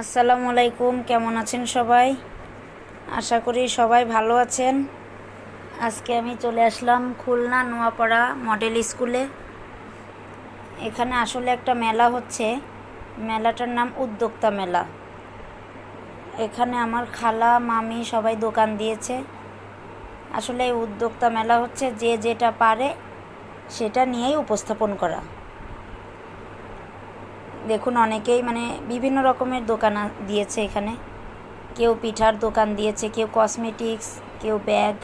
আসসালামু আলাইকুম, কেমন আছেন সবাই? আশা করি সবাই ভালো আছেন। আজকে আমি চলে আসলাম খুলনা নোয়াপাড়া মডেল স্কুলে। এখানে আসলে একটা মেলা হচ্ছে। মেলাটার নাম উদ্যোক্তা মেলা। এখানে আমার খালা, মামি সবাই দোকান দিয়েছে। আসলে এই উদ্যোক্তা মেলা হচ্ছে যে যেটা পারে সেটা নিয়েই উপস্থাপন করা। দেখুন, অনেকেই মানে বিভিন্ন রকমের দোকান দিয়েছে এখানে। কেউ পিঠার দোকান দিয়েছে, কেউ কসমেটিক্স কেউ ব্যাগ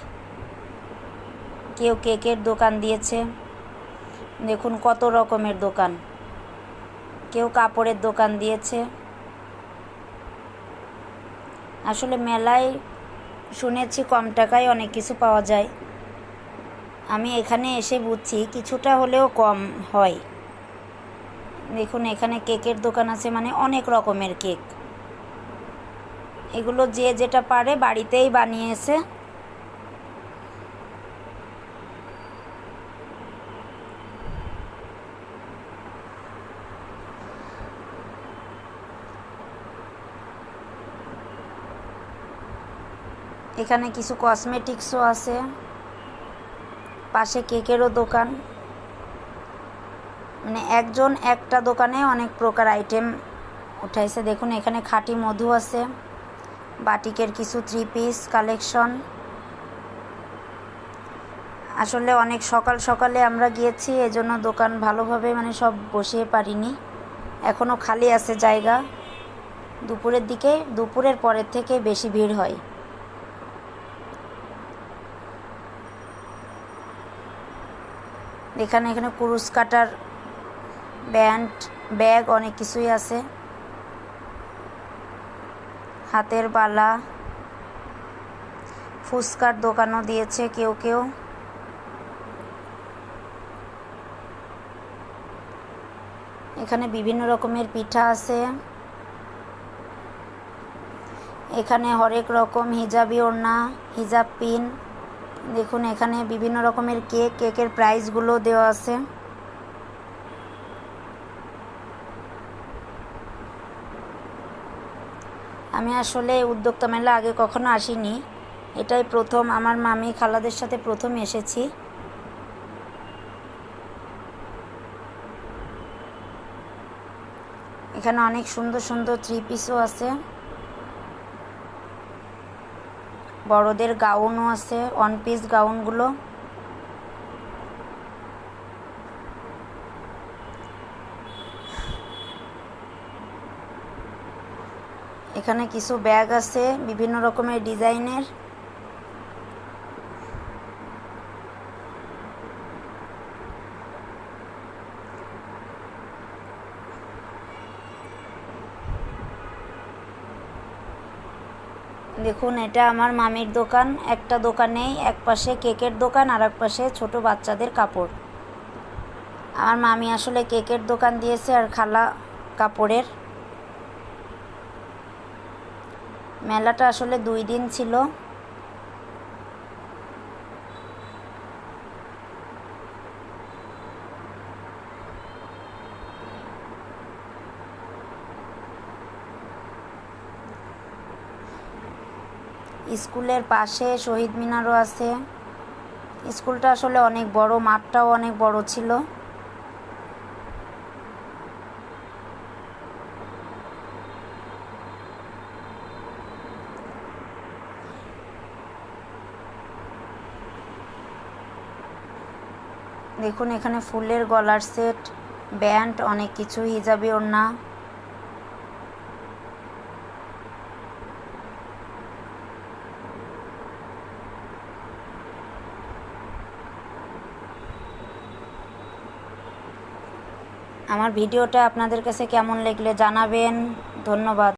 কেউ কেকের দোকান দিয়েছে। দেখুন, কত রকমের দোকান। কেউ কাপড়ের দোকান দিয়েছে। আসলে মেলায় শুনেছি কম টাকায় অনেক কিছু পাওয়া যায়। আমি এখানে এসে বুঝছি, কিছুটা হলেও কম হয়। দেখুন, এখানে কেকের দোকান আছে মানে অনেক রকমের কেক। এগুলো যে যেটা পারে বাড়িতেই বানিয়েছে। এখানে কিছু কসমেটিক্সও আছে। পাশে কেকেরও দোকান। মানে একজন একটা দোকানে অনেক প্রকার আইটেম উঠাইছে। দেখুন, এখানে খাঁটি মধু আছে, বাটিকের কিছু থ্রি পিস কালেকশন আসলে অনেক সকাল সকালে আমরা গিয়েছি, এজন্য দোকান ভালোভাবে মানে সব বসিয়ে পারিনি। এখনও খালি আছে জায়গা। দুপুরের দিকে, দুপুরের পরের থেকে বেশি ভিড় হয়। এখানে এখানে কুরুশ কাটার ব্যান্ড, ব্যাগ অনেক কিছুই আছে। হাতের বালা, ফুচকার দোকানও দিয়েছে কেউ কেউ। এখানে বিভিন্ন রকমের পিঠা আছে। এখানে হরেক রকম হিজাবি ওড়না, হিজাব পিন। দেখুন, এখানে বিভিন্ন রকমের কেক, কেকের প্রাইসগুলো দেওয়া আছে। আমি আসলে উদ্যোক্তা মেলা আগে কখনো আসিনি। এটাই প্রথম, আমার মামি খালাদের সাথে প্রথম এসেছি। এখানে অনেক সুন্দর সুন্দর থ্রি পিসও আছে। বড়দের গাউনও আছে ওয়ান পিস গাউনগুলো। এখানে কিছু ব্যাগ আছে, বিভিন্ন রকমের ডিজাইনের। দেখুন, এটা আমার মামির দোকান। একটা দোকানেই এক পাশে কেকের দোকান, আর এক পাশে ছোট বাচ্চাদের কাপড়। আমার মামি আসলে কেকের দোকান দিয়েছে আর খালা কাপড়ের। মেলাটা আসলে দুই দিন ছিল। স্কুলের পাশে শহীদ মিনারও আছে। স্কুলটা আসলে অনেক বড়, মাঠটাও অনেক বড় ছিল। দেখুন, এখানে ফুলের গলার সেট, ব্যান্ড, অনেক কিছু, হিজাবি ওড়না। আমার ভিডিওটা আপনাদের কাছে কেমন লাগলে জানাবেন। ধন্যবাদ।